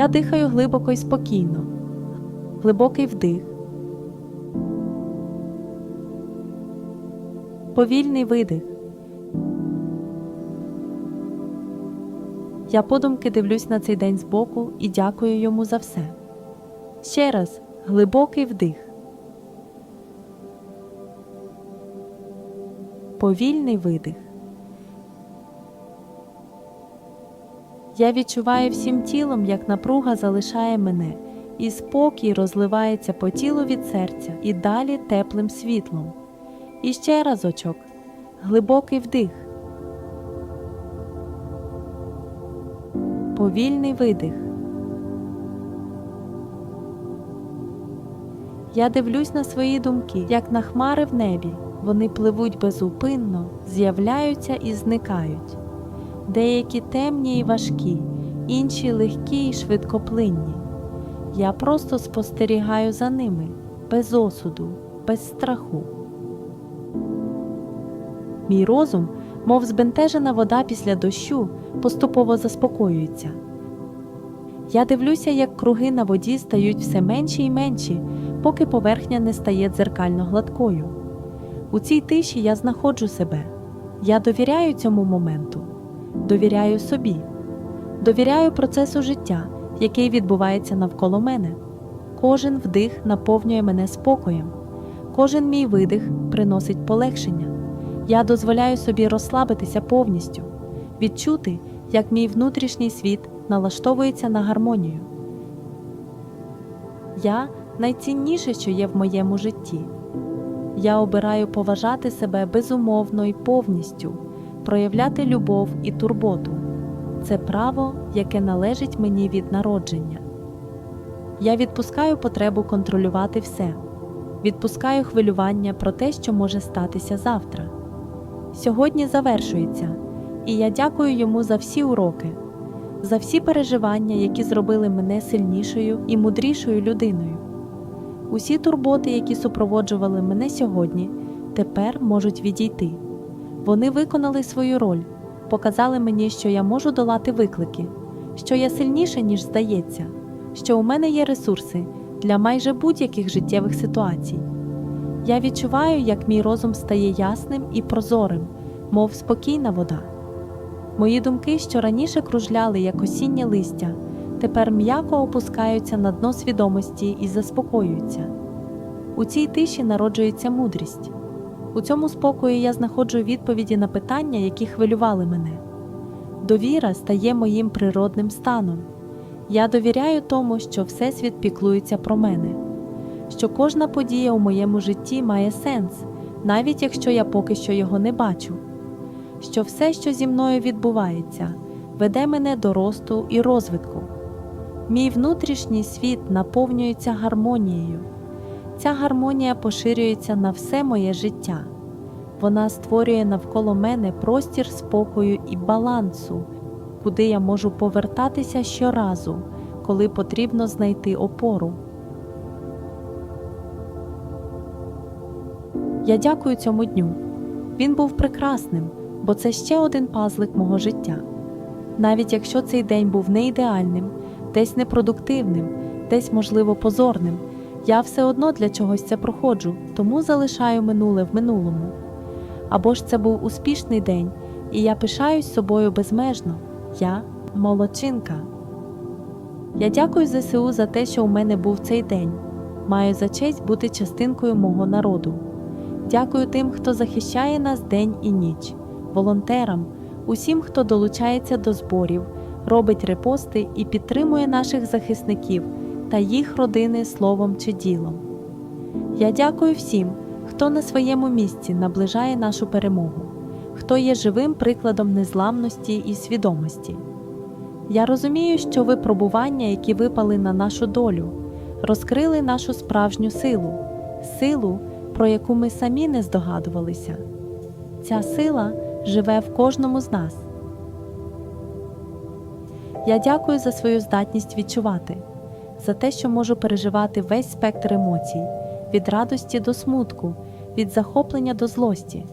Я дихаю глибоко і спокійно. Глибокий вдих. Повільний видих. Я подумки дивлюсь на цей день збоку і дякую йому за все. Ще раз глибокий вдих. Повільний видих. Я відчуваю всім тілом, як напруга залишає мене, і спокій розливається по тілу від серця і далі теплим світлом. І ще разочок глибокий вдих. Повільний видих. Я дивлюсь на свої думки, як на хмари в небі. Вони пливуть безупинно, з'являються і зникають. Деякі темні і важкі, інші легкі і швидкоплинні. Я просто спостерігаю за ними, без осуду, без страху. Мій розум, мов збентежена вода після дощу, поступово заспокоюється. Я дивлюся, як круги на воді стають все менші і менші, поки поверхня не стає дзеркально гладкою. У цій тиші я знаходжу себе. Я довіряю цьому моменту, довіряю собі, довіряю процесу життя, який відбувається навколо мене. Кожен вдих наповнює мене спокоєм, кожен мій видих приносить полегшення. Я дозволяю собі розслабитися повністю, відчути, як мій внутрішній світ налаштовується на гармонію. Я найцінніше, що є в моєму житті. Я обираю поважати себе безумовно і повністю, проявляти любов і турботу. Це право, яке належить мені від народження. Я відпускаю потребу контролювати все, відпускаю хвилювання про те, що може статися завтра. Сьогодні завершується, і я дякую йому за всі уроки, за всі переживання, які зробили мене сильнішою і мудрішою людиною. Усі турботи, які супроводжували мене сьогодні, тепер можуть відійти. Вони виконали свою роль, показали мені, що я можу долати виклики, що я сильніша, ніж здається, що у мене є ресурси для майже будь-яких життєвих ситуацій. Я відчуваю, як мій розум стає ясним і прозорим, мов спокійна вода. Мої думки, що раніше кружляли як осіннє листя, тепер м'яко опускаються на дно свідомості і заспокоюються. У цій тиші народжується мудрість. У цьому спокої я знаходжу відповіді на питання, які хвилювали мене. Довіра стає моїм природним станом. Я довіряю тому, що Всесвіт піклується про мене, що кожна подія у моєму житті має сенс, навіть якщо я поки що його не бачу, що все, що зі мною відбувається, веде мене до росту і розвитку. Мій внутрішній світ наповнюється гармонією. Ця гармонія поширюється на все моє життя. Вона створює навколо мене простір спокою і балансу, куди я можу повертатися щоразу, коли потрібно знайти опору. Я дякую цьому дню. Він був прекрасним, бо це ще один пазлик мого життя. Навіть якщо цей день був не ідеальним, десь непродуктивним, десь, можливо, позорним, я все одно для чогось це проходжу, тому залишаю минуле в минулому. Або ж це був успішний день, і я пишаюсь собою безмежно. Я молодчинка. Я дякую ЗСУ за те, що у мене був цей день. Маю за честь бути частинкою мого народу. Дякую тим, хто захищає нас день і ніч, волонтерам, усім, хто долучається до зборів, робить репости і підтримує наших захисників та їх родини словом чи ділом. Я дякую всім, хто на своєму місці наближає нашу перемогу, хто є живим прикладом незламності і свідомості. Я розумію, що випробування, які випали на нашу долю, розкрили нашу справжню силу, силу, про яку ми самі не здогадувалися. Ця сила живе в кожному з нас. Я дякую за свою здатність відчувати, за те, що можу переживати весь спектр емоцій, від радості до смутку, від захоплення до злості.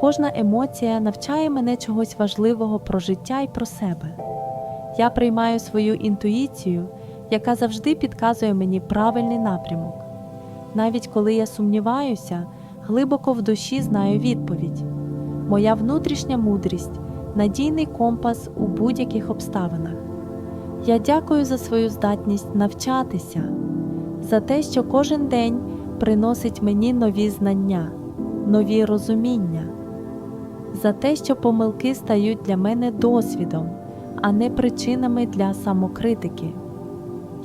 Кожна емоція навчає мене чогось важливого про життя і про себе. Я приймаю свою інтуїцію, яка завжди підказує мені правильний напрямок. Навіть коли я сумніваюся, глибоко в душі знаю відповідь. Моя внутрішня мудрість надійний компас у будь-яких обставинах. Я дякую за свою здатність навчатися, за те, що кожен день приносить мені нові знання, нові розуміння, за те, що помилки стають для мене досвідом, а не причинами для самокритики.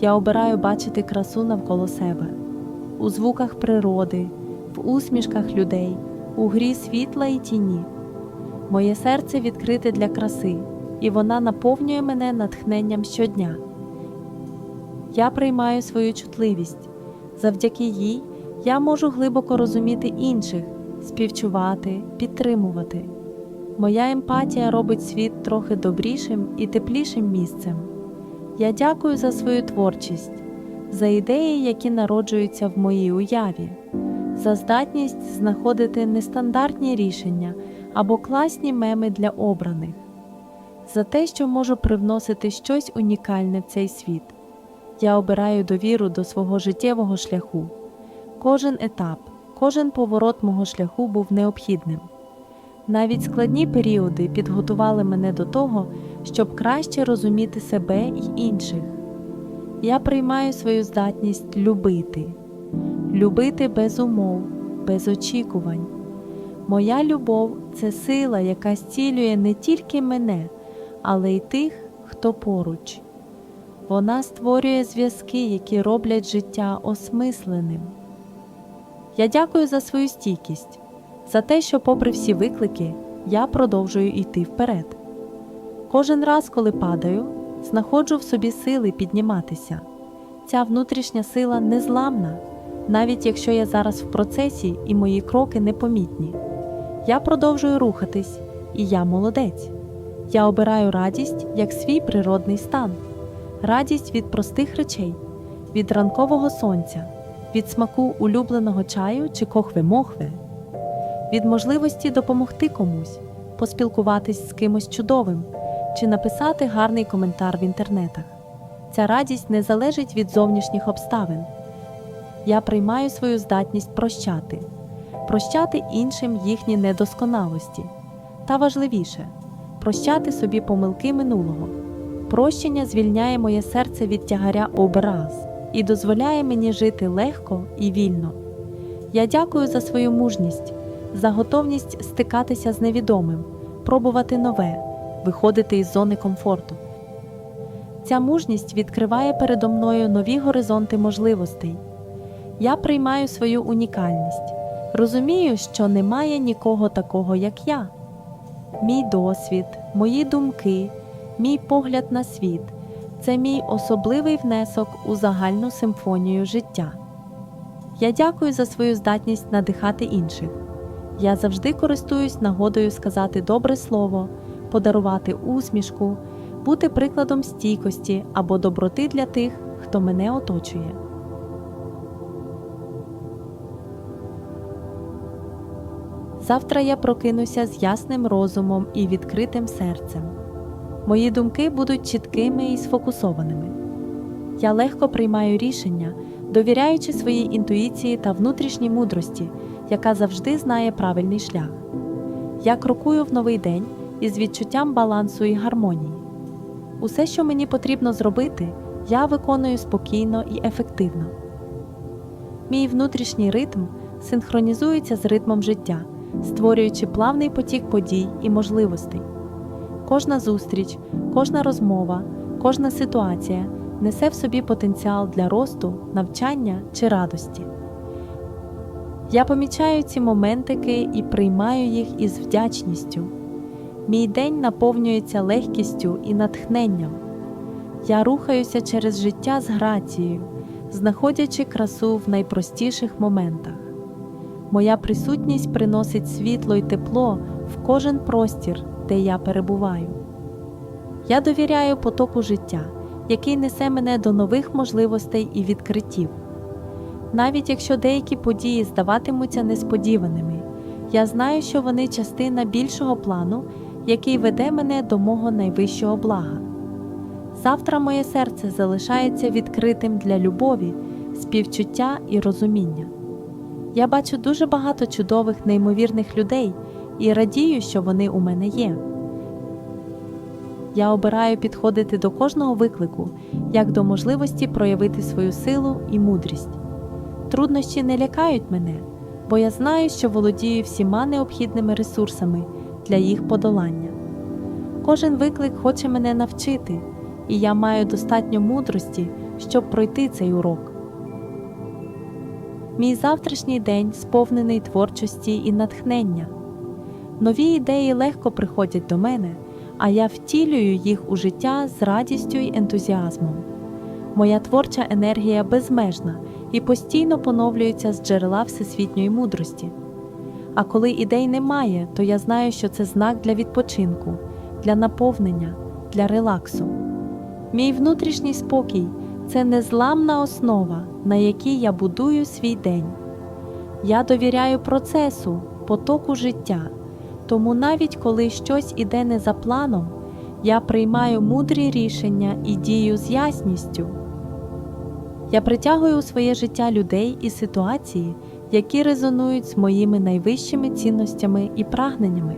Я обираю бачити красу навколо себе, у звуках природи, в усмішках людей, у грі світла і тіні. Моє серце відкрите для краси, і вона наповнює мене натхненням щодня. Я приймаю свою чутливість. Завдяки їй я можу глибоко розуміти інших, співчувати, підтримувати. Моя емпатія робить світ трохи добрішим і теплішим місцем. Я дякую за свою творчість, за ідеї, які народжуються в моїй уяві, за здатність знаходити нестандартні рішення або класні меми для обраних, за те, що можу привносити щось унікальне в цей світ. Я обираю довіру до свого життєвого шляху. Кожен етап, кожен поворот мого шляху був необхідним. Навіть складні періоди підготували мене до того, щоб краще розуміти себе й інших. Я приймаю свою здатність любити, любити без умов, без очікувань. Моя любов це сила, яка зцілює не тільки мене, але й тих, хто поруч. Вона створює зв'язки, які роблять життя осмисленим. Я дякую за свою стійкість, за те, що, попри всі виклики, я продовжую йти вперед. Кожен раз, коли падаю, знаходжу в собі сили підніматися. Ця внутрішня сила незламна, навіть якщо я зараз в процесі і мої кроки непомітні. Я продовжую рухатись, і я молодець. Я обираю радість як свій природний стан, радість від простих речей, від ранкового сонця, від смаку улюбленого чаю чи кохви-мохви, від можливості допомогти комусь, поспілкуватись з кимось чудовим чи написати гарний коментар в інтернетах. Ця радість не залежить від зовнішніх обставин. Я приймаю свою здатність прощати, прощати іншим їхні недосконалості. Та важливіше прощати собі помилки минулого. Прощення звільняє моє серце від тягаря образ і дозволяє мені жити легко і вільно. Я дякую за свою мужність, за готовність стикатися з невідомим, пробувати нове, виходити із зони комфорту. Ця мужність відкриває передо мною нові горизонти можливостей. Я приймаю свою унікальність, розумію, що немає нікого такого, як я. Мій досвід, мої думки, мій погляд на світ це мій особливий внесок у загальну симфонію життя. Я дякую за свою здатність надихати інших. Я завжди користуюсь нагодою сказати добре слово, подарувати усмішку, бути прикладом стійкості або доброти для тих, хто мене оточує. Завтра я прокинуся з ясним розумом і відкритим серцем. Мої думки будуть чіткими і сфокусованими. Я легко приймаю рішення, довіряючи своїй інтуїції та внутрішній мудрості, яка завжди знає правильний шлях. Я крокую в новий день із відчуттям балансу і гармонії. Усе, що мені потрібно зробити, я виконую спокійно і ефективно. Мій внутрішній ритм синхронізується з ритмом життя, створюючи плавний потік подій і можливостей. Кожна зустріч, кожна розмова, кожна ситуація несе в собі потенціал для росту, навчання чи радості. Я помічаю ці моментики і приймаю їх із вдячністю. Мій день наповнюється легкістю і натхненням. Я рухаюся через життя з грацією, знаходячи красу в найпростіших моментах. Моя присутність приносить світло й тепло в кожен простір, де я перебуваю. Я довіряю потоку життя, який несе мене до нових можливостей і відкриттів. Навіть якщо деякі події здаватимуться несподіваними, я знаю, що вони частина більшого плану, який веде мене до мого найвищого блага. Завтра моє серце залишається відкритим для любові, співчуття і розуміння. Я бачу дуже багато чудових, неймовірних людей і радію, що вони у мене є. Я обираю підходити до кожного виклику як до можливості проявити свою силу і мудрість. Труднощі не лякають мене, бо я знаю, що володію всіма необхідними ресурсами для їх подолання. Кожен виклик хоче мене навчити, і я маю достатньо мудрості, щоб пройти цей урок. Мій завтрашній день сповнений творчості і натхнення. Нові ідеї легко приходять до мене, а я втілюю їх у життя з радістю й ентузіазмом. Моя творча енергія безмежна і постійно поновлюється з джерела всесвітньої мудрості. А коли ідей немає, то я знаю, що це знак для відпочинку, для наповнення, для релаксу. Мій внутрішній спокій це незламна основа, на якій я будую свій день. Я довіряю процесу, потоку життя, тому навіть коли щось іде не за планом, я приймаю мудрі рішення і дію з ясністю. Я притягую у своє життя людей і ситуації, які резонують з моїми найвищими цінностями і прагненнями.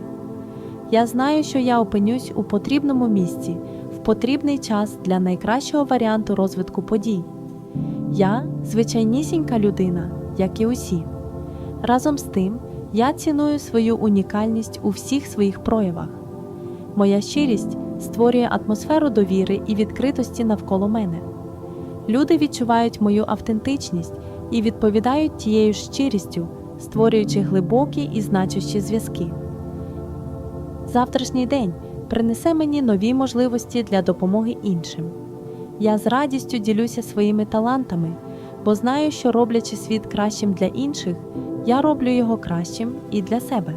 Я знаю, що я опинюсь у потрібному місці потрібний час для найкращого варіанту розвитку подій. Я звичайнісінька людина, як і усі. Разом з тим, я ціную свою унікальність у всіх своїх проявах. Моя щирість створює атмосферу довіри і відкритості навколо мене. Люди відчувають мою автентичність і відповідають тією щирістю, створюючи глибокі і значущі зв'язки. Завтрашній день принесе мені нові можливості для допомоги іншим. Я з радістю ділюся своїми талантами, бо знаю, що роблячи світ кращим для інших, я роблю його кращим і для себе.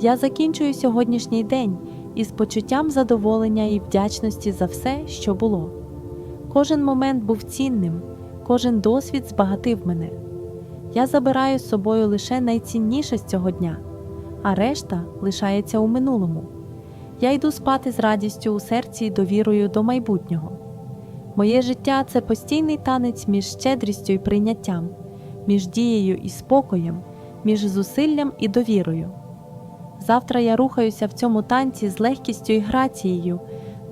Я закінчую сьогоднішній день із почуттям задоволення і вдячності за все, що було. Кожен момент був цінним, кожен досвід збагатив мене. Я забираю з собою лише найцінніше з цього дня, а решта лишається у минулому. Я йду спати з радістю у серці і довірою до майбутнього. Моє життя це постійний танець між щедрістю і прийняттям, між дією і спокоєм, між зусиллям і довірою. Завтра я рухаюся в цьому танці з легкістю і грацією,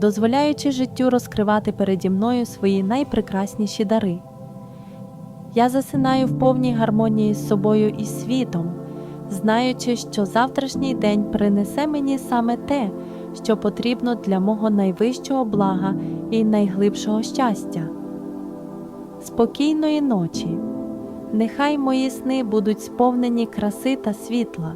дозволяючи життю розкривати переді мною свої найпрекрасніші дари. Я засинаю в повній гармонії з собою і світом, знаючи, що завтрашній день принесе мені саме те, що потрібно для мого найвищого блага і найглибшого щастя. Спокійної ночі. Нехай мої сни будуть сповнені краси та світла.